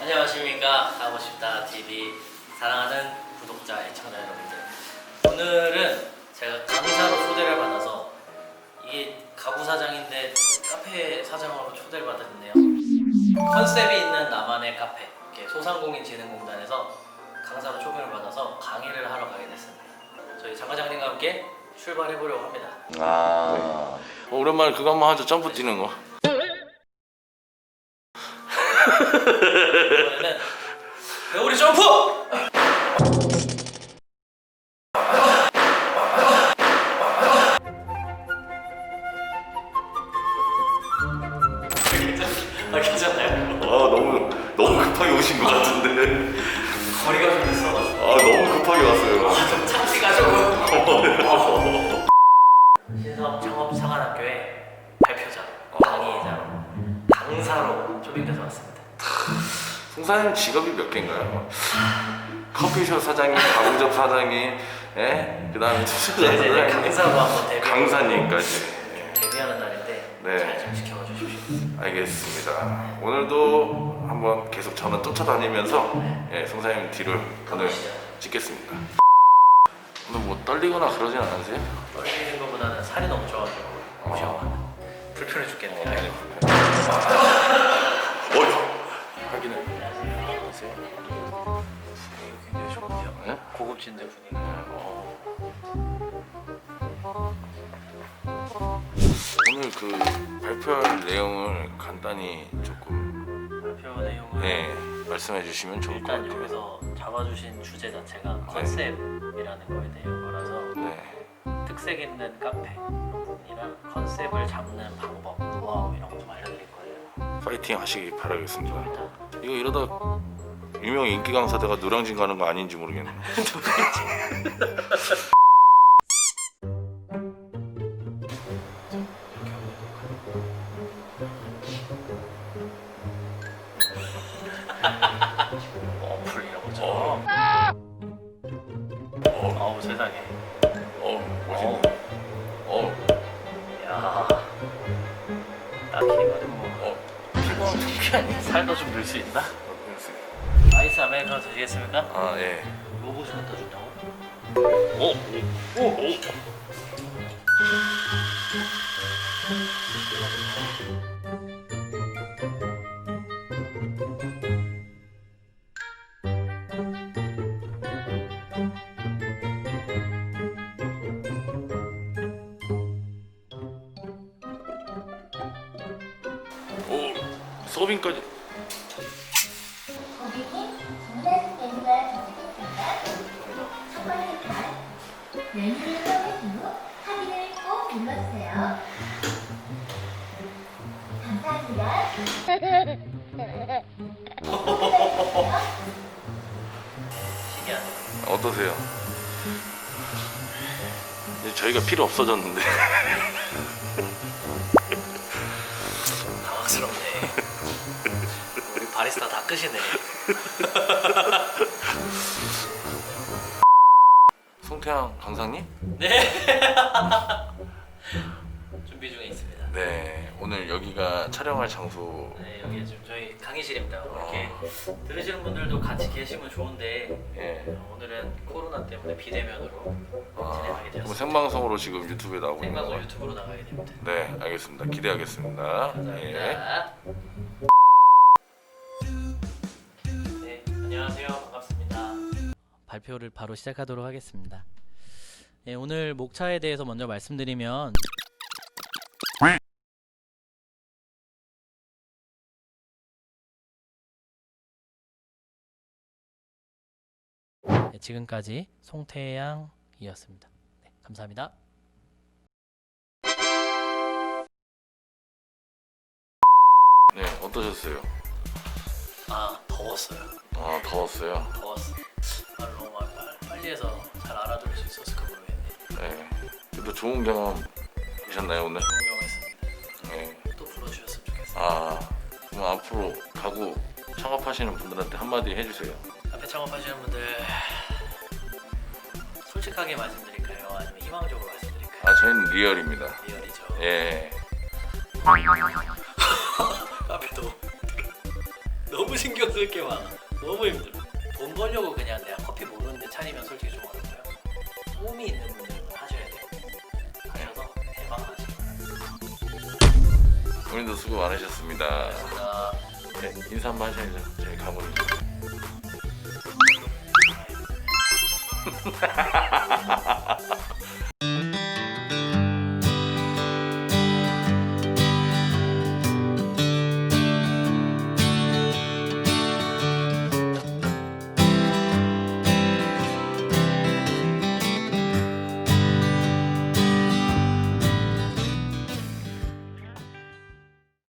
안녕하십니까. 가고 싶다 TV 사랑하는 구독자 애청자 여러분들. 오늘은 제가 강사로 초대를 받아서 이게 가구 사장인데 카페 사장으로 초대를 받았는데요. 컨셉이 있는 나만의 카페 이렇게 소상공인진흥공단에서 강사로 초대를 받아서 강의를 하러 가게 됐습니다. 저희 장 과장님과 함께 출발해 보려고 합니다. 아. 오랜만에 그거 한번 하죠. 점프 뛰는 거 이번에는 배우리 점프! 아 괜찮나요? 아 너무 너무 급하게 오신 것 같은데. 거리가 좀 있어가지고. 아 너무 급하게 왔어요. 좀 참기가 조금 송사님 직업이 몇 개인가요? 커피숍 사장님, 가구점 사장님, 예? 그 다음에 투자 이제 이제 사장님, 강사로 한번 데뷔 강사님까지. 데뷔하는 날인데 네. 잘 좀 지켜봐 주십시오. 알겠습니다. 오늘도 한번 계속 저는 쫓아다니면서 예, 송사님 뒤를 오늘 가보시죠. 찍겠습니다. 오늘 뭐 떨리거나 그러진 않으세요? 떨리는 것보다는 살이 너무 쪄가지고 무시하고 불편해 죽겠네요. 어휴 오늘 그 발표할 내용을 간단히 조금 발표 내용은 네, 말씀해 주시면 좋을 것 일단 같아요. 여기서 잡아주신 주제 자체가 컨셉이라는 거에 대한 거라서 네. 특색 있는 카페 이런 부분이랑 컨셉을 잡는 방법, 노하우 이런 거 좀 알려드릴 거예요 파이팅 하시기 바라겠습니다. 일단 이거 이러다 유명 인기 강사대가 노량진 가는 거 아닌지 모르겠네. 어우 세상에 어, 멋있네. 어, 야 딱히거든 뭐 어, 피곤한 정기 아니야? 살도 좀 늘 수 있나? 아이스 아메리카노 드시겠습니까? 아, 예. 로봇이 갖다 준다고? 오, 오, 오. 서빙까지. 고객님, 주문하신 메뉴가 도착했습니다. 첫 번째 칸, 메뉴를 서비스 후 확인을 꼭 눌러주세요. 감사합니다. 신기하네 어떠세요? 이제 저희가 필요 없어졌는데. 바리스타 다 끄시네 송태양 강사님? 네 준비 중에 있습니다 네, 오늘 여기가 촬영할 장소. 네 여기 지금 저희 강의실입니다 이렇게 들으시는 분들도 같이 계시면 좋은데 예. 어, 오늘은 코로나 때문에 비대면으로 아, 진행하게 그럼 되었습니다 생방송으로 지금 유튜브에 나오고 있는 생방송 거예요? 유튜브로 나가게 됩니다 네, 알겠습니다. 기대하겠습니다. 예. 감사합니다. 안녕하세요. 반갑습니다. 발표를 바로 시작하도록 하겠습니다. 네, 오늘 목차에 대해서 먼저 말씀드리면 네, 지금까지 송태양이었습니다. 네, 감사합니다. 네, 어떠셨어요? 아 더웠어요. 아, 더웠어요. 더웠어. 말을 너무 빨리 해서 잘 알아들을 수 있었을까 모르겠네. 네. 그래도 좋은 경험이셨나요, 오늘? 그런 경우가 있었는데 네. 또 불러주셨으면 좋겠어요. 아, 그럼 앞으로 가구 창업하시는 분들한테 한마디 해주세요. 앞에 창업하시는 분들 솔직하게 말씀드릴까요? 아니면 희망적으로 말씀드릴까요? 아, 저희는 리얼입니다. 리얼이죠. 예. 신경 쓸 게 많아. 너무 힘들어. 돈 벌려고 그냥 내가 커피 모르는데 차리면 솔직히 좀 어렵고요. 꿈이 있는 분들은 하셔야 돼요. 하셔서 대박 나시고. 오늘도 수고 많으셨습니다. 자, 네, 인사 한번 하셔야죠. 저희 가문이.